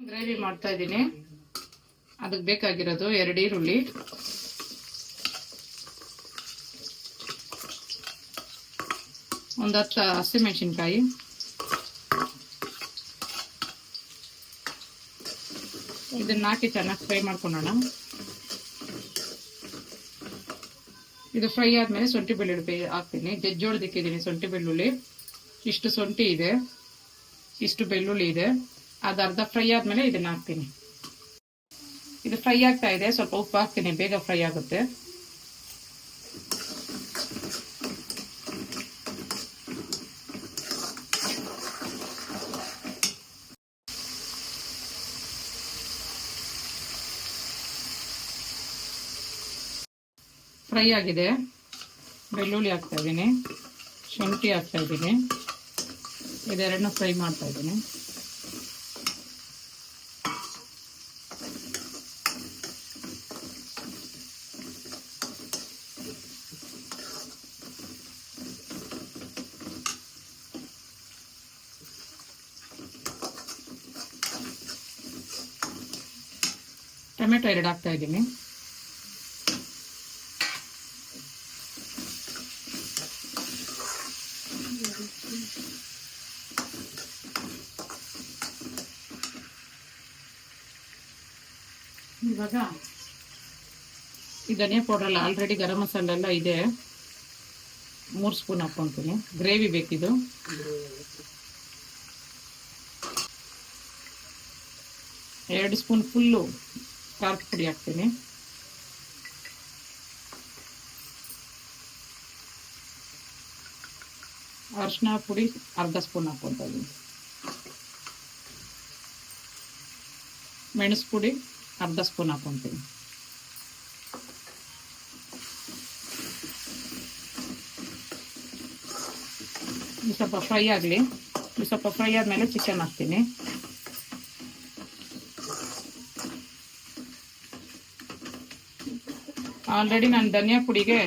Gravy ಮಾಡ್ತಾ ಇದ್ದೀನಿ. ಅದಕ್ಕೆ ಬೇಕಾಗಿರೋದು ಎರಡು ಈರುಳ್ಳಿ. ಒಂದು ಹತ್ತು ಹಸಿಮೆಣಸಿನ್ಕಾಯಿ. ಇದನ್ನ ಹಾಕಿ ಚೆನ್ನಾಗಿ ಫ್ರೈ ಮಾಡ್ಕೊಳ್ಳೋಣ ಇದು ಫ್ರೈ ಆದಮೇಲೆ ಶುಂಠಿ ಬೆಳ್ಳುಳ್ಳಿ ಹಾಕ್ತೀನಿ. ಜಜ್ಜೋಳದಿಕ್ಕಿದ್ದೀನಿ ಶುಂಠಿ ಬೆಳ್ಳುಳ್ಳಿ. ಇಷ್ಟು ಶುಂಠಿ ಇದೆ. ಇಷ್ಟು ಬೆಳ್ಳುಳ್ಳಿ ಇದೆ. ಅದು ಅರ್ಧ ಫ್ರೈ ಆದ್ಮೇಲೆ ಇದನ್ನ ಹಾಕ್ತೀನಿ. ಇದು ಫ್ರೈ ಆಗ್ತಾ ಇದೆ. ಸ್ವಲ್ಪ ಉಪ್ಪು ಹಾಕ್ತೀನಿ. ಬೇಗ ಫ್ರೈ ಆಗುತ್ತೆ. ಫ್ರೈ ಆಗಿದೆ. ಬೆಳ್ಳುಳ್ಳಿ ಹಾಕ್ತಾ ಇದ್ದೀನಿ. ಶುಂಠಿ ಹಾಕ್ತಾ ಇದ್ದೀನಿ. ಇದೆರಡನ್ನೂ ಫ್ರೈ ಮಾಡ್ತಾ ಇದ್ದೀನಿ. ಟೊಮೆಟೊ ಎರಡು ಹಾಕ್ತಾ ಇದ್ದೀನಿ. ಇವಾಗ ಈ ಧನಿಯಾ ಪೌಡರ್ ಎಲ್ಲ ಆಲ್ರೆಡಿ ಗರಂ ಮಸಾಲೆ ಎಲ್ಲ ಇದೆ. ಮೂರು ಸ್ಪೂನ್ ಹಾಕ್ಕೊತೀನಿ. ಗ್ರೇವಿ ಬೇಕಿದು. ಎರಡು ಸ್ಪೂನ್ ಫುಲ್ಲು ಖಾರದ ಪುಡಿ ಹಾಕ್ತೀನಿ. ಅರಿಶಿನ ಪುಡಿ ಅರ್ಧ ಸ್ಪೂನ್ ಹಾಕ್ಕೊತಾ ಇದ್ದೀನಿ. ಮೆಣಸು ಪುಡಿ ಅರ್ಧ ಸ್ಪೂನ್ ಹಾಕ್ಕೊತೀನಿ ಸ್ವಲ್ಪ ಫ್ರೈ ಆಗಲಿ. ಸ್ವಲ್ಪ ಫ್ರೈ ಆದಮೇಲೆ ಚಿಕನ್ ಹಾಕ್ತೀನಿ. ಆಲ್ರೆಡಿ ನಾನು ಧನಿಯಾ ಪುಡಿಗೆ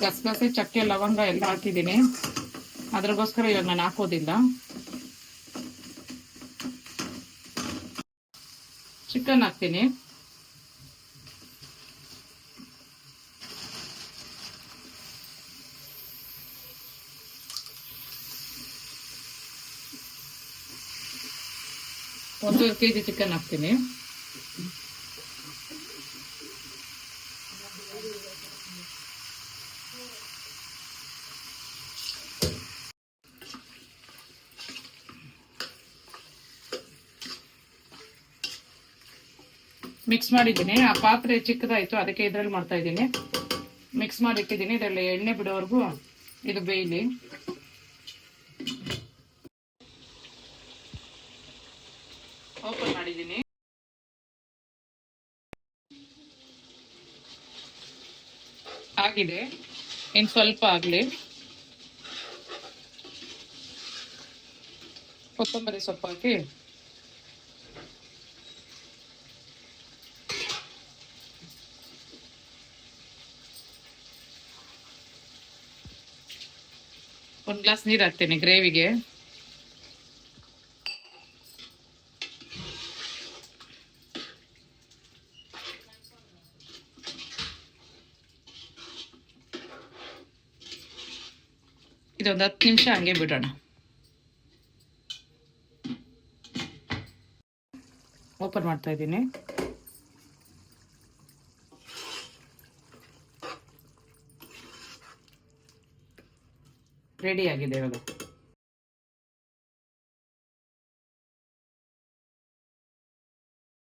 ಗಸಗಸೆ, ಚಕ್ಕೆ, ಲವಂಗ ಎಲ್ಲ ಹಾಕಿದ್ದೀನಿ. ಅದ್ರಗೋಸ್ಕರ ಇವಾಗ ನಾನು ಹಾಕೋದಿಲ್ಲ. ಚಿಕನ್ ಹಾಕ್ತೀನಿ. ಒಂದು ಕೆ ಜಿ ಚಿಕನ್ ಹಾಕ್ತೀನಿ. ಮಿಕ್ಸ್ ಮಾಡಿದ್ದೀನಿ. ಆ ಪಾತ್ರೆ ಚಿಕ್ಕದಾಯ್ತು. ಅದಕ್ಕೆ ಇದ್ರಲ್ಲಿ ಮಾಡ್ತಾ ಇದ್ದೀನಿ. ಮಿಕ್ಸ್ ಮಾಡಿ ಇಟ್ಟಿದ್ದೀನಿ. ಇದರಲ್ಲಿ ಎಣ್ಣೆ ಬಿಡೋವರೆಗೂ ಇದು ಬೇಯಲಿ. ಓಪನ್ ಮಾಡಿದ್ದೀನಿ. ಆಗಿದೆ. ಇನ್ನು ಸ್ವಲ್ಪ ಆಗಲಿ. ಕೊತ್ತಂಬರಿ ಸೊಪ್ಪು ಹಾಕಿ. ಒಂದು ಗ್ಲಾಸ್ ನೀರು ಹಾಕ್ತೀನಿ ಗ್ರೇವಿಗೆ. ಇದೊಂದು ಹತ್ತು ನಿಮಿಷ ಹಂಗೆ ಬಿಡೋಣ ಓಪನ್ ಮಾಡ್ತಾ ಇದ್ದೀನಿ. ರೆಡಿ ಆಗಿದೆ ಇವಾಗ.